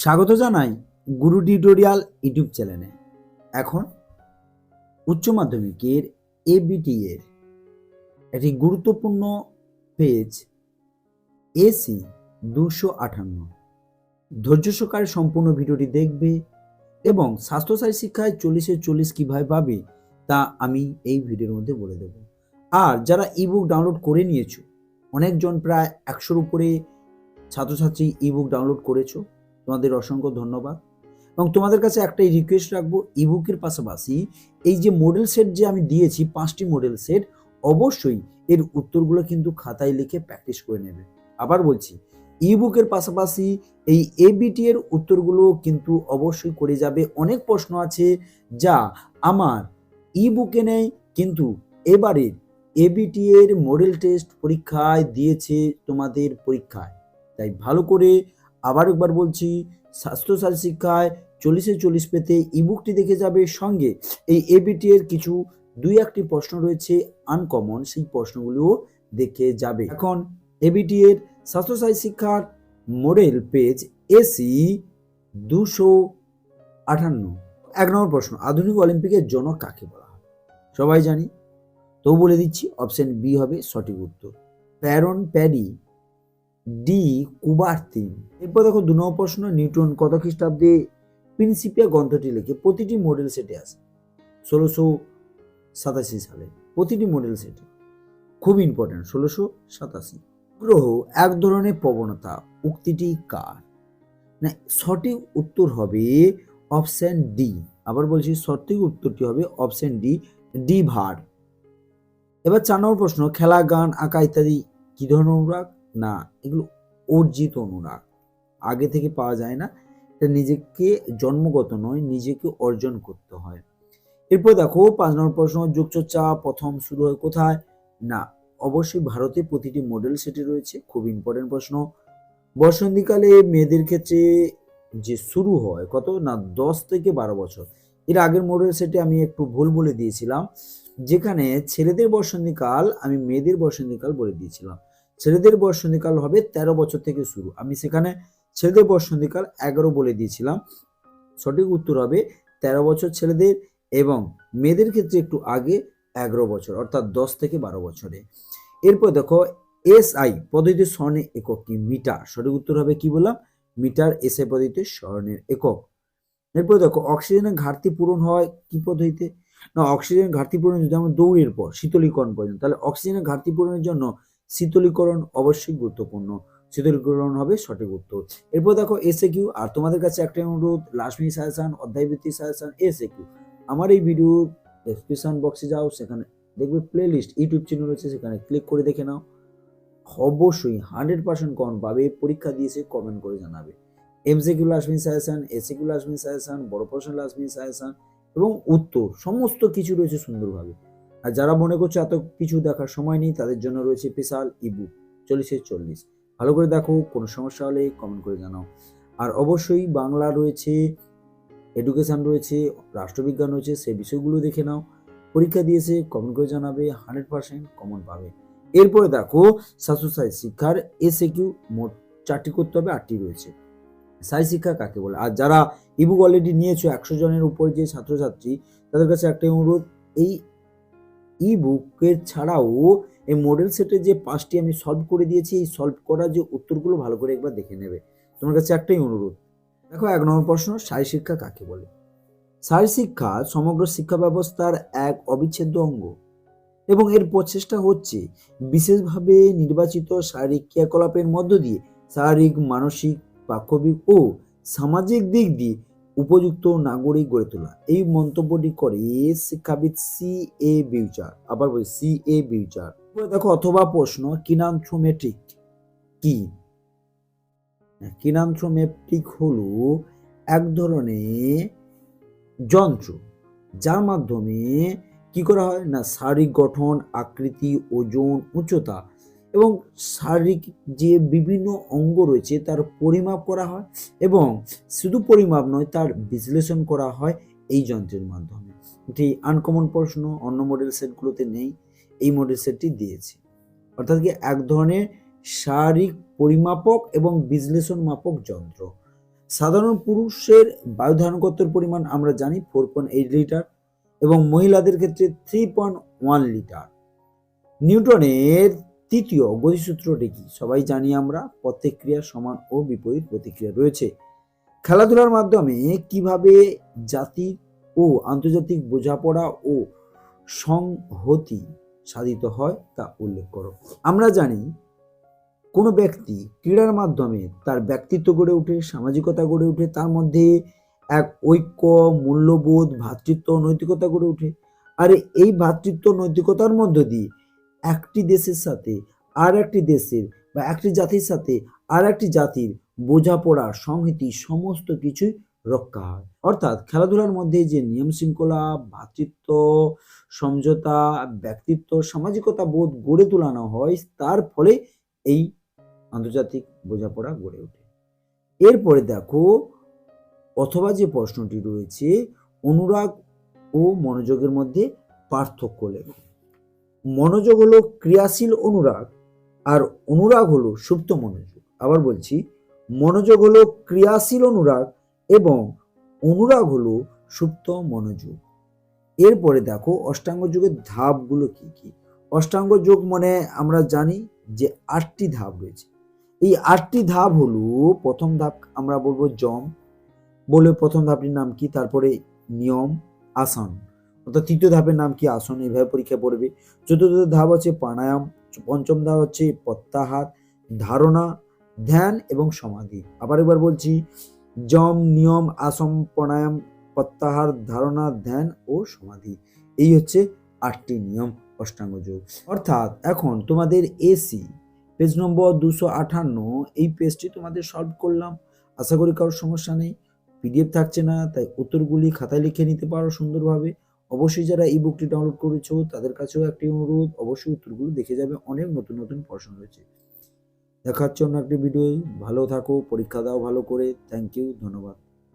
স্বাগত জানাই গুরু tutorial YouTube চ্যানেলে। এখন উচ্চ মাধ্যমিকের এবিটি এর একটি গুরুত্বপূর্ণ পেজ এসি দুশো আটান্ন ধৈর্য সহকারে সম্পূর্ণ ভিডিওটি দেখবে এবং স্বাস্থ্যসাথী শিক্ষায় চল্লিশে চল্লিশ কীভাবে পাবে তা আমি এই ভিডিওর মধ্যে বলে দেব। আর যারা ইবুক ডাউনলোড করে নিয়েছো, অনেকজন প্রায় একশোর উপরে ছাত্রছাত্রী ইবুক ডাউনলোড করেছ তোমাদের অসংখ্য ধন্যবাদ। এবং তোমাদের কাছে একটাই রিকোয়েস্ট রাখব ইবুকের পাশাপাশি এই যে মডেল সেট যে আমি দিয়েছি, পাঁচটি মডেল সেট অবশ্যই এর উত্তরগুলো কিন্তু খাতায় লিখে প্র্যাকটিস করে নেবে। আবার বলছি ইবুকের পাশাপাশি এই এবিটি এর উত্তরগুলো কিন্তু অবশ্যই করে যাবে। অনেক প্রশ্ন আছে যা আমার ইবুকে নেই, কিন্তু এবারের এবিটি এর মডেল টেস্ট পরীক্ষায় দিয়েছে তোমাদের পরীক্ষায়। তাই ভালো করে আবার একবার বলছি, স্বাস্থ্যসাথী শিক্ষায় চল্লিশে চল্লিশ পেতে ইবুকটি দেখে যাবে সঙ্গে। এই এবিটি এর কিছু দুই একটি প্রশ্ন রয়েছে আনকমন সেই প্রশ্নগুলিও দেখে যাবে। এখন এবিটি এর স্বাস্থ্যসাথী শিক্ষার মডেল পেজ এসি দুশো আটান্ন এক নম্বর প্রশ্ন, আধুনিক অলিম্পিকের জনক কাকে বলা হয়? সবাই জানি। তো বলে দিচ্ছি অপশন বি হবে সঠিক উত্তর। প্যারন প্যারি ডি কুবার্তিন এরপর দেখো দু নম্বর প্রশ্ন, নিউটন কত খ্রিস্টাব্দে প্রিন্সিপিয়া গ্রন্থটি লিখে? প্রতিটি মডেল সেটে আসে ষোলোশো সাতাশি সালে প্রতিটি মডেল সেটে খুব ইম্পর্টেন্ট ষোলোশো সাতাশি। গ্রহ এক ধরনের প্রবণতা, উক্তিটি কার? না, সঠিক উত্তর হবে অপশন ডি আবার বলছি, সঠিক উত্তরটি হবে অপশন ডি ডি ভার। এবার চার নম্বর প্রশ্ন খেলা গান, আঁকা ইত্যাদি কী ধরনের অনুরাগ? না, এগুলো অর্জিত অনুরাগ। আগে থেকে পাওয়া যায় না। এটা নিজেকে জন্মগত নয়, নিজেকে অর্জন করতে হয়। এরপর দেখো, পাঁচ নম্বর প্রশ্ন, যোগচর্চা প্রথম শুরু হয় কোথায়? না, অবশ্যই ভারতে প্রতিটি মডেল সেটে রয়েছে, খুব ইম্পর্টেন্ট প্রশ্ন। বসন্তীকালে মেয়েদের ক্ষেত্রে যে শুরু হয়, কত? না, দশ থেকে বারো বছর। এর আগের মডেল সেটে আমি একটু ভুল বলে দিয়েছিলাম, যেখানে ছেলেদের বসন্তীকাল, আমি মেয়েদের বসন্তীকাল বলে দিয়েছিলাম। ছেলেদের বসন্তীকাল হবে তেরো বছর থেকে শুরু। আমি সেখানে ছেলেদের বসন্তীকাল এগারো বলে দিয়েছিলাম। সঠিক উত্তর হবে তেরো বছর ছেলেদের এবং মেয়েদের ক্ষেত্রে একটু আগে এগারো বছর, অর্থাৎ দশ থেকে বারো বছরে। এরপর দেখো এস আই পদ্ধতিতে স্বর্ণের একক কি? মিটার। সঠিক উত্তর হবে কি বললাম? মিটার এস আই পদ্ধতিতে স্বর্ণের একক। এরপর দেখো, অক্সিজেনের ঘাটতি পূরণ হয় কি পদ্ধতিতে? না, অক্সিজেনের ঘাটতি পূরণ যদি আমরা দৌড়ের পর, শীতলীকরণ পর্যন্ত, তাহলে অক্সিজেনের ঘাটতি পূরণের জন্য শীতলীকরণ অবশ্যই গুরুত্বপূর্ণ। শীতলীকরণ হবে সঠিক উত্তর। এরপর দেখো এসে কিউ আর তোমাদের কাছে একটাই অনুরোধ মিনিট সাজেশন অধ্যায়ভিত্তিক সাজেশন এসে কিউ আমার এই ভিডিও ডেসক্রিপশন বক্সে যাও, সেখানে দেখবে প্লে লিস্ট ইউটিউব চ্যানেল রয়েছে, সেখানে ক্লিক করে দেখে নাও। অবশ্যই হান্ড্রেড পার্সেন্ট কমন পাবে, পরীক্ষা দিয়েছে কমেন্ট করে জানাবে। MCQ minute suggestion SAQ minute suggestion বড় প্রশ্ন মিনিট সাজেশন এবং উত্তর, সমস্ত কিছু রয়েছে সুন্দরভাবে। আর যারা মনে করছে এত কিছু দেখার সময় নেই, তাদের জন্য রয়েছে স্পেশাল ইবুক চল্লিশে চল্লিশ। ভালো করে দেখো, কোনো সমস্যা হলে কমেন্ট করে জানাও। আর অবশ্যই বাংলা রয়েছে এডুকেশন রয়েছে, রাষ্ট্রবিজ্ঞান রয়েছে, সেই বিষয়গুলো দেখে নাও। পরীক্ষা দিয়েছে কমেন্ট করে জানাবে হান্ড্রেড পার্সেন্ট কমন পাবে। এরপরে দেখো, স্বাস্থ্যসাথী শিক্ষার এসে কিউ মোট চারটি করতে হবে, আটটি রয়েছে। সাই শিক্ষা কাকে বলে? আর যারা ইবুক অলরেডি নিয়েছো, একশো জনের উপরে যে ছাত্রছাত্রী, তাদের কাছে একটাই অনুরোধ, এই ই বুকের ছাড়াও এই মডেল সেটের যে পাঁচটি আমি সলভ করে দিয়েছি, এই সলভ করা যে উত্তরগুলো ভালো করে একবার দেখে নেবে। তোমার কাছে একটাই অনুরোধ। দেখো, এক নম্বর প্রশ্ন সাই শিক্ষা কাকে বলে? সাই শিক্ষা সমগ্র শিক্ষা ব্যবস্থার এক অবিচ্ছেদ্য অঙ্গ। এবং এর প্রচেষ্টা হচ্ছে বিশেষভাবে নির্বাচিত শারীরিক ক্রিয়াকলাপের মধ্য দিয়ে শারীরিক, মানসিক বাক্ষবিক ও সামাজিক দিক দিয়ে উপযুক্ত নাগরিক গড়ে তোলা। এই মন্তব্যটি করে শিক্ষাবিদ সি এ বিউচার, আবার বলি সি এ বিউচার। দেখো, অথবা প্রশ্ন, কিনান্থ্রোমেট্রিক কি? কিনান্থ্রোমেট্রিক হলো এক ধরনের যন্ত্র, যার মাধ্যমে কি করা হয়? না, শারীরিক গঠন, আকৃতি, ওজন, উচ্চতা এবং শারীরিক যে বিভিন্ন অঙ্গ রয়েছে তার পরিমাপ করা হয় এবং শুধু পরিমাপ নয়, তার বিশ্লেষণ করা হয় এই যন্ত্রের মাধ্যমে। এটি আনকমন প্রশ্ন, অন্য মডেল সেটগুলোতে নেই, এই মডেল সেটটি দিয়েছে। অর্থাৎ কি এক ধরনের শারীরিক পরিমাপক এবং বিশ্লেষণ মাপক যন্ত্র। সাধারণ পুরুষের বায়ু ধারণকত্বের পরিমাণ আমরা জানি ফোর পয়েন্ট এইট লিটার এবং মহিলাদের ক্ষেত্রে থ্রি পয়েন্ট ওয়ান লিটার নিউটনের তৃতীয় গতিসূত্রটি কি? সবাই জানি আমরা, প্রত্যেক ক্রিয়া সমান ও বিপরীত প্রতিক্রিয়া রয়েছে। খেলাধুলার মাধ্যমে কীভাবে জাতির ও আন্তর্জাতিক বোঝাপড়া ও সংহতি সাধিত হয় তা উল্লেখ করো। আমরা জানি, কোনো ব্যক্তি ক্রীড়ার মাধ্যমে তার ব্যক্তিত্ব গড়ে ওঠে, সামাজিকতা গড়ে ওঠে, তার মধ্যে এক ঐক্য, মূল্যবোধ ভ্রাতৃত্ব নৈতিকতা গড়ে ওঠে। আর এই ভ্রাতৃত্ব নৈতিকতার মধ্য দিয়ে একটি দেশের সাথে আর একটি দেশের বা একটি জাতির সাথে আর একটি জাতির বোঝাপড়া, সংহতি, সমস্ত কিছুই রক্ষা হয়। অর্থাৎ খেলাধুলার মধ্যে যে নিয়ম শৃঙ্খলা ভ্রাতৃত্ব সমঝোতা, ব্যক্তিত্ব, সামাজিকতা বোধ গড়ে তোলানো হয়, তার ফলে এই আন্তর্জাতিক বোঝাপড়া গড়ে ওঠে। এরপরে দেখো, অথবা যে প্রশ্নটি রয়েছে, অনুরাগ ও মনোযোগের মধ্যে পার্থক্য লেখো। মনোযোগ হলো ক্রিয়াশীল অনুরাগ, আর অনুরাগ হলো সুপ্ত মনোযোগ। আবার বলছি, মনোযোগ হলো ক্রিয়াশীল অনুরাগ এবং অনুরাগ হলো সুপ্ত মনোযোগ। এরপরে দেখো, অষ্টাঙ্গ যোগের ধাপগুলো কি কি? অষ্টাঙ্গ যোগ মানে আমরা জানি যে আটটি ধাপ রয়েছে। এই আটটি ধাপ হলো, প্রথম ধাপ আমরা বলব জম, বলে প্রথম ধাপটির নাম কি? তারপরে নিয়ম, আসন। অর্থাৎ তৃতীয় ধাপের নাম কি? আসন এইভাবে পরীক্ষা পড়বে। চতুর্থ ধাপ হচ্ছে প্রাণায়াম, পঞ্চম ধাপ হচ্ছে প্রত্যাহার, ধারণা, ধ্যান এবং সমাধি। আবার একবার বলছি, জম, নিয়ম আসম প্রাণায়াম, প্রত্যাহার, ধারণা, ধ্যান ও সমাধি। এই হচ্ছে আটটি নিয়ম, অষ্টাঙ্গ যোগ। অর্থাৎ এখন তোমাদের এসি পেজ নম্বর দুশো আঠান্ন, এই পেজটি তোমাদের সলভ করলাম। আশা করি কারোর সমস্যা নেই। পিডিএফ থাকছে না, তাই উত্তরগুলি খাতায় লিখে নিতে পারো সুন্দরভাবে। অবশ্যই যারা এই বুকটি ডাউনলোড করেছ, তাদের কাছেও একটি অনুরোধ। অবশ্যই উত্তরগুলো দেখে যাবে। অনেক নতুন নতুন প্রশ্ন রয়েছে। দেখার অন্য একটি ভিডিও ভালো থাকো, পরীক্ষা দাও ভালো করে। থ্যাংক ইউ ধন্যবাদ।